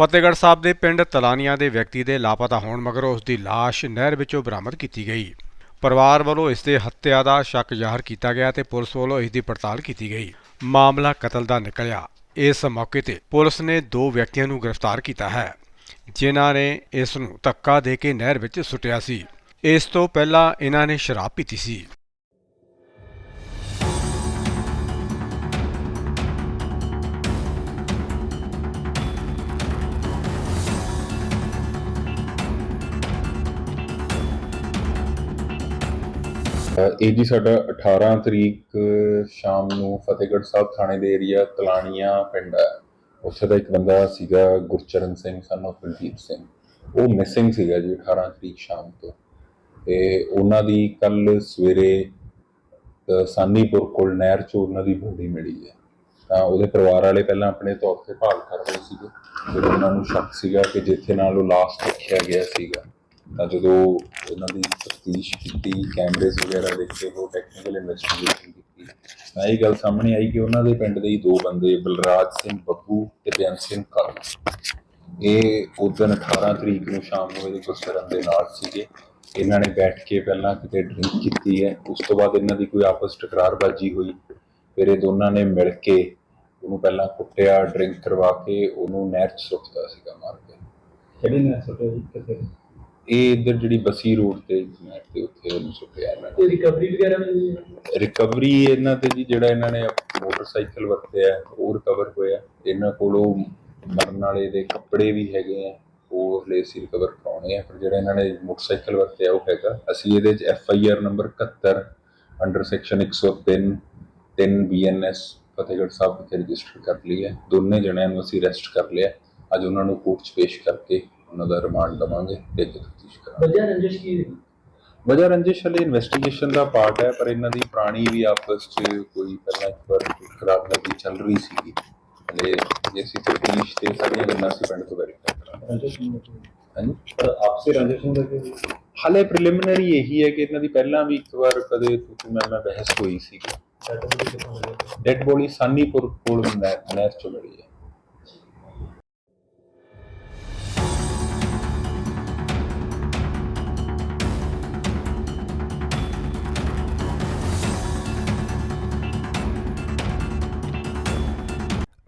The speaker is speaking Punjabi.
ਫਤਿਹਗੜ੍ਹ ਸਾਹਿਬ ਦੇ ਪਿੰਡ ਤਲਾਨੀਆਂ ਦੇ ਵਿਅਕਤੀ ਦੇ ਲਾਪਤਾ ਹੋਣ ਮਗਰੋਂ ਉਸ ਦੀ ਲਾਸ਼ ਨਹਿਰ ਵਿੱਚੋਂ ਬਰਾਮਦ ਕੀਤੀ ਗਈ। ਪਰਿਵਾਰ ਵੱਲੋਂ ਇਸ ਦੇ ਹੱਤਿਆ ਦਾ ਸ਼ੱਕ ਜ਼ਾਹਰ ਕੀਤਾ ਗਿਆ ਤੇ ਪੁਲਿਸ ਵੱਲੋਂ ਇਸ ਦੀ ਪੜਤਾਲ ਕੀਤੀ ਗਈ। ਮਾਮਲਾ ਕਤਲ ਦਾ ਨਿਕਲਿਆ। ਇਸ ਮੌਕੇ ਤੇ ਪੁਲਿਸ ਨੇ ਦੋ ਵਿਅਕਤੀਆਂ ਨੂੰ ਗ੍ਰਿਫਤਾਰ ਕੀਤਾ ਹੈ, ਜਿਨ੍ਹਾਂ ਨੇ ਇਸ ਨੂੰ ਧੱਕਾ ਦੇ ਕੇ ਨਹਿਰ ਵਿੱਚ ਸੁੱਟਿਆ ਸੀ। ਇਸ ਤੋਂ ਪਹਿਲਾਂ ਇਹਨਾਂ ਨੇ ਸ਼ਰਾਬ ਪੀਤੀ ਸੀ। ਇਹ ਜੀ ਸਾਡਾ 18 ਤਰੀਕ, ਸ਼ਾਮ ਨੂੰ ਫਤਿਹਗੜ੍ਹ ਸਾਹਿਬ ਥਾਣੇ ਦੇ ਏਰੀਆ ਤਲਾਣੀਆਂ ਪਿੰਡ ਹੈ। ਉੱਥੇ ਦਾ ਇੱਕ ਬੰਦਾ ਸੀਗਾ ਗੁਰਚਰਨ ਸਿੰਘ ਸਨ of ਕੁਲਦੀਪ ਸਿੰਘ। ਉਹ ਮਿਸਿੰਗ ਸੀਗਾ ਜੀ 18 ਤਰੀਕ ਸ਼ਾਮ ਤੋਂ। ਤੇ ਉਹਨਾਂ ਦੀ ਕੱਲ ਸਵੇਰੇ ਸਾਨੀਪੁਰ ਕੋਲ ਨਹਿਰ 'ਚ ਉਹਨਾਂ ਦੀ ਬੋਡੀ ਮਿਲੀ ਹੈ। ਤਾਂ ਉਹਦੇ ਪਰਿਵਾਰ ਵਾਲੇ ਪਹਿਲਾਂ ਆਪਣੇ ਤੌਰ ਤੇ ਭਾਲ ਕਰ ਰਹੇ ਸੀਗੇ। ਫਿਰ ਉਹਨਾਂ ਨੂੰ ਸ਼ੱਕ ਸੀਗਾ ਕਿ ਜਿੱਥੇ ਨਾਲ ਉਹ ਲਾਸਟ ਰੱਖਿਆ ਗਿਆ ਸੀਗਾ ਤਾਂ ਜਦੋਂ ਉਹਨਾਂ ਦੀ ਤਫਤੀਸ਼ ਕੀਤੀ ਕੈਮਰੇਜ਼ ਵਗੈਰਾ ਦੇਖੇ ਉਹ ਟੈਕਨੀਕਲ ਇਨਵੈਸਟੀਗੇਸ਼ਨ ਕੀਤੀ, ਤਾਂ ਇਹ ਗੱਲ ਸਾਹਮਣੇ ਆਈ ਕਿ ਉਹਨਾਂ ਦੇ ਪਿੰਡ ਦੇ ਹੀ ਦੋ ਬੰਦੇ, ਬਲਰਾਜ ਸਿੰਘ ਬੱਬੂ ਤੇ ਬੇਅੰਤ ਸਿੰਘ ਕਾਲ। ਇਹ ਉਦੋਂ 18 ਤਰੀਕ ਨੂੰ ਸ਼ਾਮ ਨੂੰ ਇਹਦੇ ਗੁਰਸਰਨ ਦੇ ਨਾਲ ਸੀਗੇ। ਇਹਨਾਂ ਨੇ ਬੈਠ ਕੇ ਪਹਿਲਾਂ ਕਿਤੇ ਡਰਿੰਕ ਕੀਤੀ ਹੈ। ਉਸ ਤੋਂ ਬਾਅਦ ਇਹਨਾਂ ਦੀ ਕੋਈ ਆਪਸ ਟਕਰਾਰਬਾਜੀ ਹੋਈ। ਫਿਰ ਇਹ ਦੋਨਾਂ ਨੇ ਮਿਲ ਕੇ ਉਹਨੂੰ ਪਹਿਲਾਂ ਕੁੱਟਿਆ ਡਰਿੰਕ ਕਰਵਾ ਕੇ ਉਹਨੂੰ ਨਹਿਰ 'ਚ ਸੁੱਟਦਾ ਸੀਗਾ ਮਾਰ ਕੇ। ਕਿਹੜੀ ਨੇ ਸੁਟੇ ਜੀ? ਕਿੱਥੇ? ਇਹ ਇੱਧਰ ਜਿਹੜੀ ਬਸੀ ਰੋਡ ਤੇ ਨਹਿਰ ਤੇ ਉੱਥੇ ਉਹਨੂੰ ਸੁੱਟਿਆ ਇਹਨਾਂ ਨੇ। ਤੇ ਰਿਕਵਰੀ ਵਗੈਰਾ ਮਿਲੀ ਰਿਕਵਰੀ ਇਹਨਾਂ ਤੇ ਜੀ ਜਿਹੜਾ ਇਹਨਾਂ ਨੇ ਮੋਟਰਸਾਈਕਲ ਵਰਤਿਆ ਹੈ, ਉਹ ਰਿਕਵਰ ਹੋਇਆ। ਇਹਨਾਂ ਕੋਲੋਂ ਮਰਨ ਵਾਲੇ ਦੇ ਕੱਪੜੇ ਵੀ ਹੈਗੇ ਆ ਉਹ ਹਲੇ ਅਸੀਂ ਰਿਕਵਰ ਕਰਾਉਣੇ ਆ। ਪਰ ਜਿਹੜਾ ਇਹਨਾਂ ਨੇ ਮੋਟਰਸਾਈਕਲ ਵਰਤਿਆ ਉਹ ਹੈਗਾ। ਅਸੀਂ ਇਹਦੇ ਚ F I R number 71 under section 103 3 BNS Fatehgarh Sahib ਵਿਖੇ ਰਜਿਸਟਰ ਕਰ ਲਈ ਹੈ। ਦੋਨੇ ਜਣਿਆਂ ਨੂੰ ਅਸੀਂ ਅਰੈਸਟ ਕਰ ਲਿਆ। ਅੱਜ ਉਹਨਾਂ ਨੂੰ ਕੋਰਟ 'ਚ ਪੇਸ਼ ਕਰਕੇ ਉਹਨਾਂ ਦਾ ਰਿਮਾਂਡ ਲਵਾਂਗੇ ਤੇ ਅੱਗੇ ਤਫਤੀਸ਼ ਕਰਾਂਗੇ। ਵਜ੍ਹਾ ਰੰਜਿਸ਼ ਕੀ ਸੀ? ਵਜ੍ਹਾ ਰੰਜਿਸ਼ ਹਲੇ ਇਨਵੈਸਟੀਗੇਸ਼ਨ ਦਾ ਪਾਰਟ ਹੈ ਪਰ ਇਹਨਾਂ ਦੀ ਪੁਰਾਣੀ ਵੀ ਆਪਸ 'ਚ ਕੋਈ ਪਹਿਲਾਂ ਇੱਕ ਵਾਰ ਖਰਾਬ ਲੱਗੀ ਚੱਲ ਰਹੀ ਸੀਗੀ। ਹਲੇ ਜੇ ਅਸੀਂ ਤਫਤੀਸ਼ ਤੇ ਸਾਰੀਆਂ ਗੱਲਾਂ ਅਸੀਂ ਪਿੰਡ ਤੋਂ ਵੈਰੀਫਾਈ ਕਰਾਂਗੇ। ਰੰਜਿਸ਼ ਹੋਈ। ਹਾਂਜੀ? ਪਰ ਆਪਸੇ ਰੰਜਿਸ਼ ਨਹੀਂ ਲੱਗੀ? ਹਲੇ ਪ੍ਰੀਲਿਮਿਨਰੀ ਇਹੀ ਹੈ ਕਿ ਇਹਨਾਂ ਦੀ ਪਹਿਲਾਂ ਵੀ ਇੱਕ ਵਾਰ ਕਦੇ ਤੂੰ ਮੈਂ ਮੈਂ ਬਹਿਸ ਹੋਈ ਸੀਗੀ। ਡੈਡ ਬੋਡੀ ਸਾਨੀਪੁਰ ਕੋਲ ਨਹਿਰ ਚੋਂ ਮਿਲੀ ਹੈ।